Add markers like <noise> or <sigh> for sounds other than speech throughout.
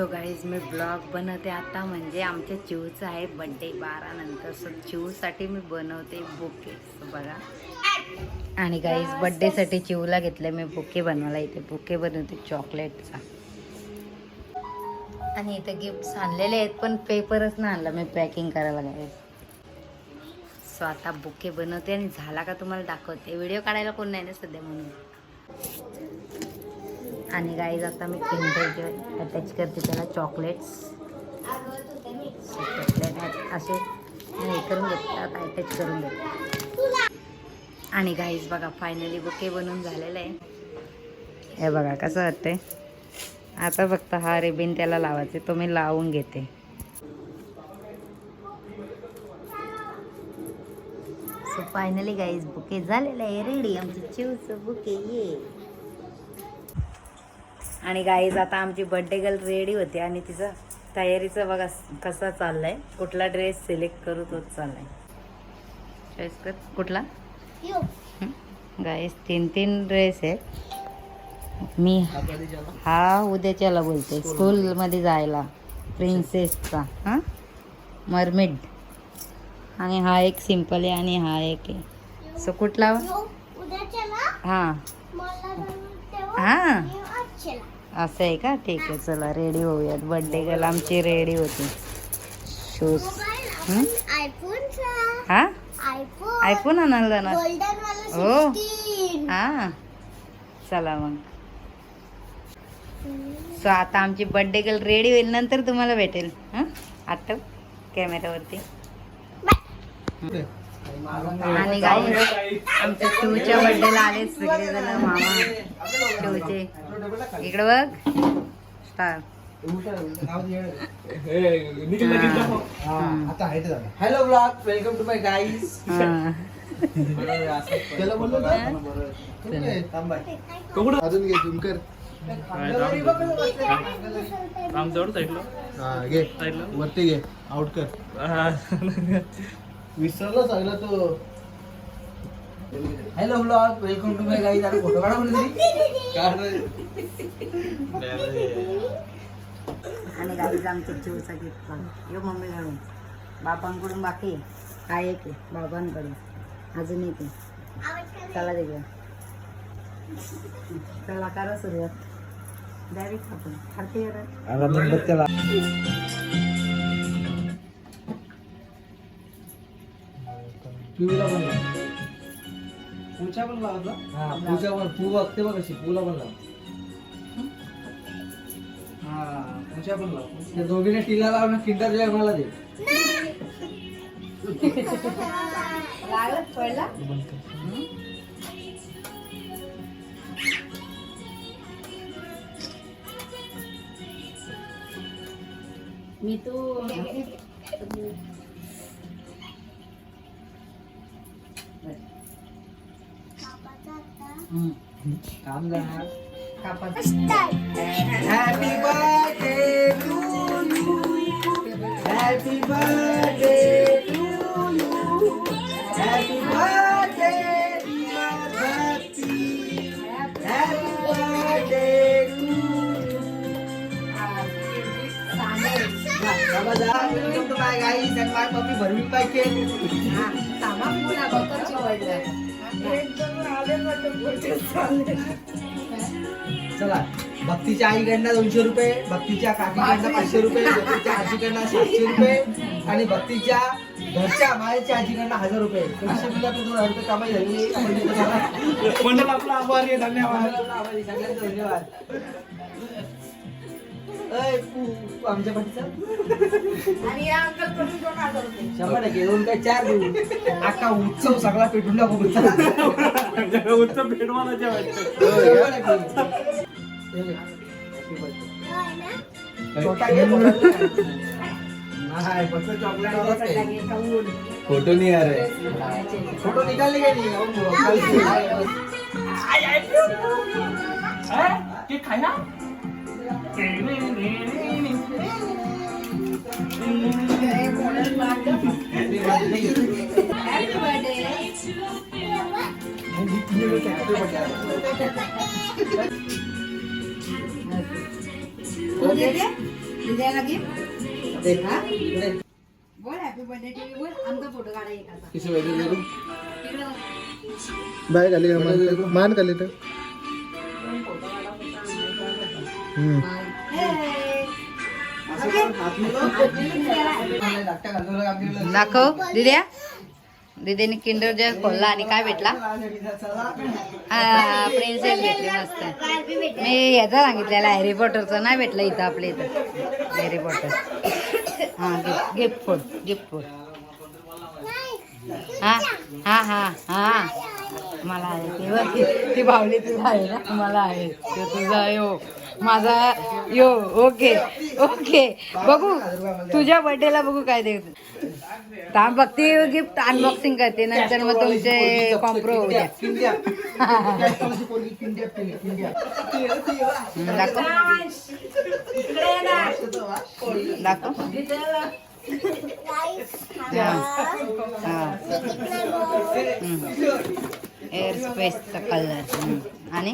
So guys मी blog बनवते आता. म्हणजे आमच्या चिवचा आहे बड्डे बारा नंतर. सो चिवसाठी मी बनवते बुके. सो बघा. आणि गाईज बड्डेसाठी चिवला घेतलं मी बुके बनवायला. इथे बुके बनवते चॉकलेटचा आणि इथे गिफ्ट्स आणलेले आहेत पण पेपरच नाही आणला. मी पॅकिंग करायला लागेल. सो आता बुके बनवते आणि झाला का तुम्हाला दाखवते. व्हिडिओ काढायला कोण नाही ना सध्या म्हणून. आणि गाईज आता मी किंडर अटॅच करते त्याला चॉकलेट्स चॉकलेट असे हे करून घेतात अटॅच करून घेतात आणि गाईज बघा फायनली बुके बनून झालेलं आहे. हे बघा कसं वाटतंय? आता फक्त हा रिबिन त्याला लावायचे तो मी लावून घेते. सो फायनली गाईज बुके झालेलं आहे. रेडी आमचं चिवचं बुके ये आणि गाईज आता आमची बर्थडे गर्ल रेडी होती आणि तिचं तयारीचं बघा कसा चाललाय. कुठला ड्रेस सिलेक्ट करू तोच चाललाय. चॉईस कर. कुठला? गाईज तीन तीन ड्रेस आहेत. मी हा उद्याच्याला बोलते. स्कूलमध्ये जायला. प्रिन्सेसचा हां? मरमिड आणि हा एक सिंपल आहे आणि हा एक आहे. सो कुठला? हां. हां. असं आहे का? ठीक आहे चला रेडी होऊयात. बर्थडे गर्ल आमची रेडी होती. शूज हा? आयफोन आणायला जाणार. हो हा. चला मग. सो आता आमची बर्थडे गर्ल रेडी होईल नंतर तुम्हाला भेटेल. हां? आठव कॅमेऱ्यावरती आणि गाई आमच्या शिवच्या बर्थडेला आले सगळेजण मामा. शिवचे इकडे बघ. Star. Hello blog welcome to my guys हा. त्याला बोललो ना. थांब बाय. अजून घे झुमकर आमच्यावर साईडला हा. घे. साईडला वरती घे. आउट कर. विसरला सांगला तो. Hello blog welcome to my guys आता फोटो काढा म्हणजे आणि गाईज आमच्या चिवचा गिफ्ट यो मम्मी घालून बापांकडून बाकी आहे. हा एक बाबांकडून. अजून एक चला देखील चला करा सुरुवात. द्यावी आपण. खाते जरा. पिऊला पण लाव पूजा पण लावतो. हा पूजा पण पू बघते बघ कशी पूला पण लाव. हा पूजा पण लाव त्या दोघीने टीला लाव ना किंडर जॉय मला दे. लागलं पडला मी तू happy birthday to you happy birthday to you happy birthday happy birthday to बाबा जा वेलकम टू माय पाहिजे चला भक्तीच्या आईकडनं दोनशे रुपये भक्तीच्या काकीकडनं पाचशे रुपये भक्तीच्या आजीकडनं सातशे रुपये आणि भक्तीच्या घरच्या मायाच्या आजीकडनं हजार रुपये. अशा म्हणजे आपले दोन हजार रुपये कमाई बघा. मंडळ आपला आभारी आहे धन्यवाद. आभारी, सगळ्यांना धन्यवाद. आमच्या पाठीचा. शंभर टक्के दोन काय चार देऊ. अख्खा उत्सव सगळा पेटून टाकू. उत्तर. हे. फोटो नाही आ रहे फोटो निकालले का नाही? खाया बोल हॅपी बर्थडे बोल आमचा फोटो काढा. बाय मान? मान खाली तर दाखव दिद्या दिदीने किंडर जॉय खोलला आणि काय भेटला? हा प्रिन्सेस भेटली मस्त. मी याचा सांगितलेला हॅरी पॉटरचा नाही भेटला इथं आपल्या इथं. हॅरी पॉटर हा gift gift food gift food हा हा हा हा. मला आहे. ते ती- ती बावली तुला आहे ना? मला आहे. ते तुझा यो माझा यो ओके ओके. बघू तुझ्या बर्थडेला बघू काय दे थांब बघते गिफ्ट अनबॉक्सिंग करते. नंतर मग तुमचे कॉम्प्रो होऊ द्या. दाखव. दाखव. एअर स्पेसचा कलर आणि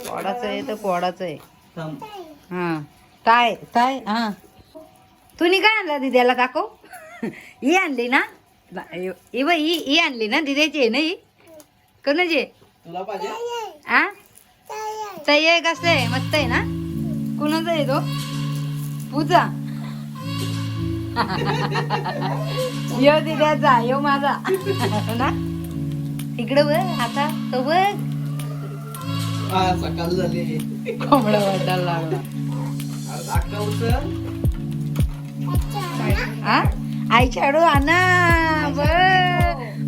कोडाचं आहे तर कोडाचं आहे हां हा ताय हां हा तुम्ही काय आणला दिद्याला दाखव ही आणली ना ही ही आणली ना दिद्याची आहे ना ही कोणाची आहे? तुला पाहिजे आ ताई आहे कसं आहे मस्त आहे ना कुणाचा आहे तो पूजा यो दिद्याचा यो माझा ना इकडे बघ आता तो बघ सकाळ झाली कोंबडा वाटायला लागला हा आई छाडू आणा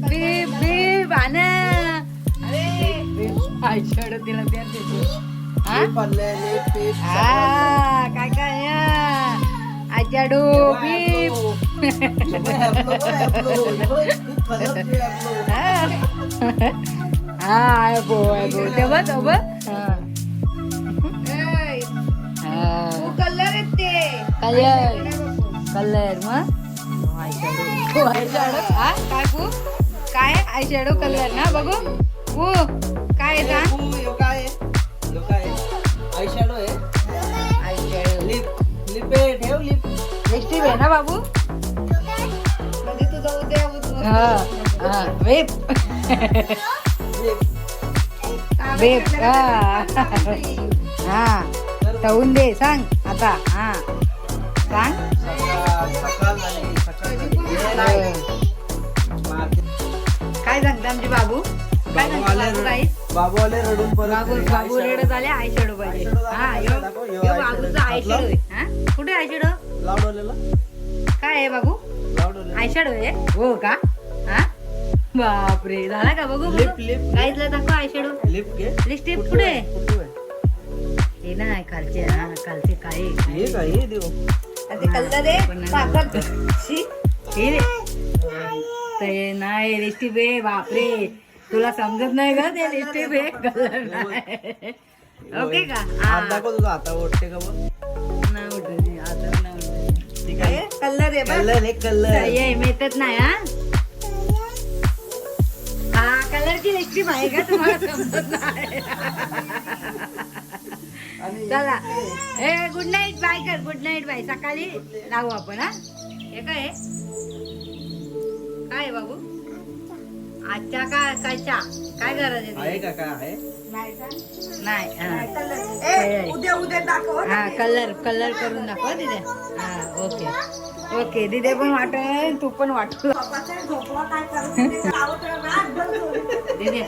बीप बीप आणा आई छाडू तिला देतो हा हा? काय काय बीप हा आहे बो आहे बो तेव्हा तो कलर कलर. कलर मग? आय शॅडो आय शॅडो हा काय काय? आय शॅडो कलर ना बघू. पू काय आहे का काय काय आय शॅडो आहे? लिप लिप आहे ठेव लिप लिपस्टिक आहे ना बाबू? हा हा. वेप वेप हा. <laughs> हा. ठेवून दे सांग. आता हा. सांग. सकाळ झाली सकाळ झाली. काय सांगता आमचे बाबू? काय सांगता बाबू काही बाबू आले रडून परत बाबू. बाबू रेड झाले आय शेडो पाहिजे. हा यो यो बाबूचा आय शेडो आहे. हा? कुठे आय शेडो लावडवलेला काय आहे बाबू? लावडवलेला आय शेडो आहे? हो का? हा? बापरे झाला का बघू लिप, लिप, लिप. काहीतलं दाखव आय शेडो. लिप घे. लिपस्टिक कुठे कुठे आहे? हे ना खालचे हा खालचे काय हे काय हे देऊ. कलर आहे हे रे. ते नाही लिपस्टिक आहे बापरे. तुला समजत नाही का ते लिपस्टिक आहे कलर नाही. ओके का? हात हा. दाखव तुझा हाता ओढते का बघ. नाही उठत, आता नाही उठत. ठीक आहे. कलर आहे बघ. कलर हे कलर. ये मिळतच नाही हा? हा कलरची लिपस्टिक आहे का? तुम्हाला समजत नाही. चला. ए गुड नाईट बाय कर. गुड नाईट बाय सकाळी लावू आपण हा? हे काय आहे? काय आहे बाबू? आजच्या का कालच्या काय गरज आहे आहे का काय आहे? नाही हा. उद्या उद्या दाखव हा कलर कलर करून दाखव तिथे हा ओके. ओके तिथे पण वाट तू पण वाटू झोपवा काय करत ते लावत राहा, बंद करू. दिद्या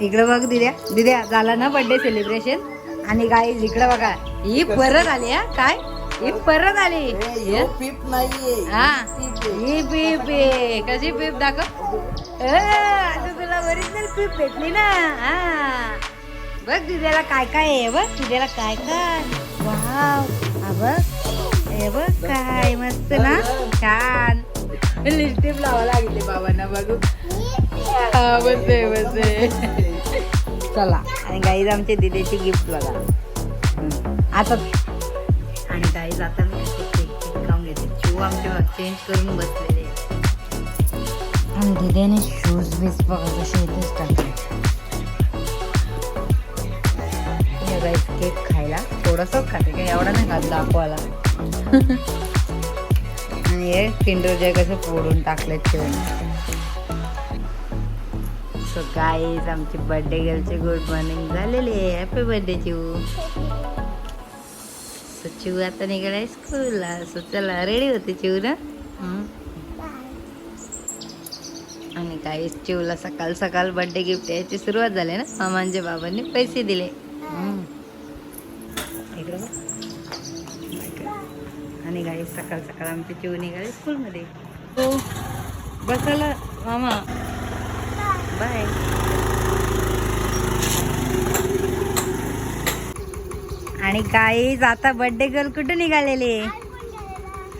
इकडे बघ दिद्या दिद्या झाला ना बर्थडे सेलिब्रेशन आणि गाई इकडे बघा. ही परत आली हा काय? ही परत आली. हे? पीप नाहीये. हा. ही पीप आहे. कशी पीप दाखव. आता तुला ओरिजिनल पीप भेटली ना. हा. बघ दिद्याला काय काय आहे. बघ दिद्याला काय काय. वाव. हा बघ. हे बघ काय मस्त ना. छान. लिपस्टिक लावा लागले बाबांना बघू हा, बसते बसते चला. आणि गाईज आमच्या दिदीची गिफ्ट बघा. आता जाता मी खाऊन घेते शू आमचे चेंज करून बसलेले आणि दिदेने शूज बीज बघा कसे इथेच टाकले. केक खायला. थोडंसं खाते का एवढा नाही खात दाखवायला. आणि हे किंडर जे कसं फोडून टाकले ठेवून सो गाईज आमची बर्थडे गर्लचे गुड मॉर्निंग झालेली. आहे happy birthday Chiu so Chiu आता निघालाय स्कूलला सो चला रेडी होते चिऊ ना? आणि काही चिवला सकाळ सकाळ बर्थडे गिफ्ट याची सुरुवात झाली ना? मामांच्या बाबांनी पैसे दिले. आणि गाई सकाळ सकाळ आमची चिव निघाले स्कूलमध्ये हो. बसायला मामा. बाय आणि काही आता बर्थडे गर्ल कुठे निघालेली?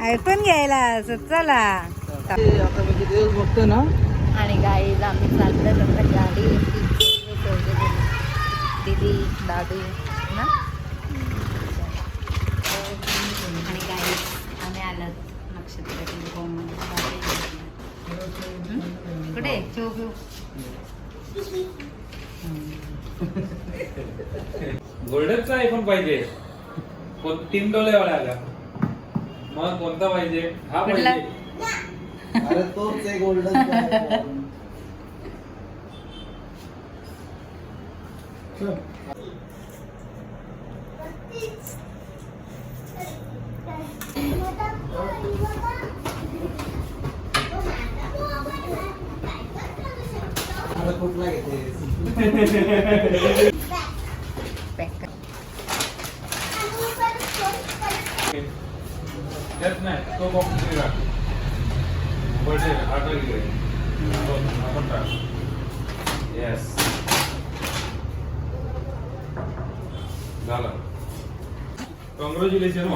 आयफोन घ्यायला चला. आता म्हणजे दिवस बघतो ना? आणि गाई आम्ही चाललो आता गाडी दीदी दादू ना? आणि गाई आम्ही आलो नक्षत्र कुठे? चोप गोल्डनचा आयफोन पाहिजे. कोण तीन डोले वाला आला मग कोणता पाहिजे? हा कुठला? पाहिजे. अरे तोच आहे गोल्डन आता कुठला घेते पॅक तेच नाही तो बॉक्स वेगळा बर्थडे ऑर्डर घे आपण टाक येस झालं कॉंग्रॅच्युलेशन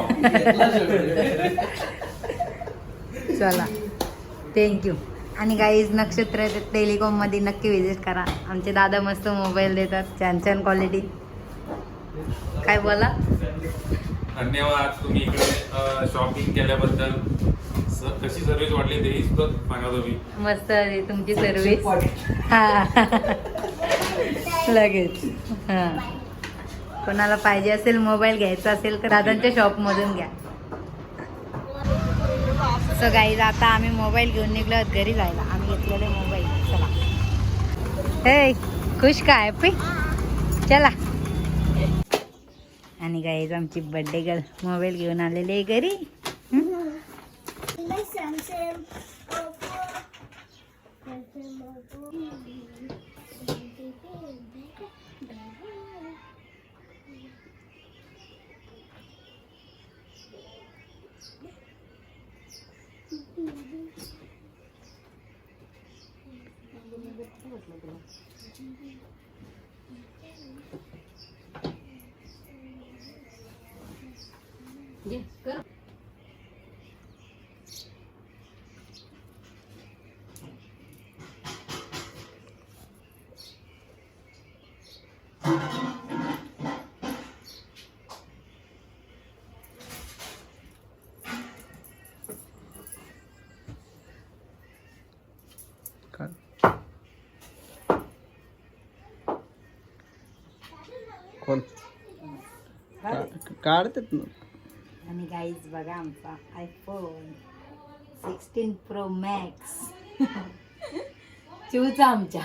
चला थँक्यू आणि गाईज नक्षत्र टेलिकॉममध्ये नक्की विजिट करा. आमचे दादा मस्त मोबाईल देतात. छान छान क्वालिटी काय बोला? धन्यवाद. तुम्ही इकडे शॉपिंग केल्याबद्दल. कशी सर्व्हिस वाटली सांगा तुम्ही. मस्त आहे तुमची सर्विस हा. लगेच. हा. कोणाला पाहिजे असेल मोबाईल घ्यायचा असेल तर दादांच्या शॉपमधून घ्या. सो गाईज आता आम्ही मोबाईल घेऊन निघलो आहोत घरी जायला. आम्ही घेतलेले मोबाईल चला. हे खुश काय पी चला. आणि गाईज आमची बर्थडे गर्ल मोबाईल घेऊन आलेली आहे घरी. చెట్లకి Yeah. कोण? काढतात ना. आणि गाईज बघा आमचा आयफोन सिक्स्टीन प्रो मॅक्स चिवचा आमच्या.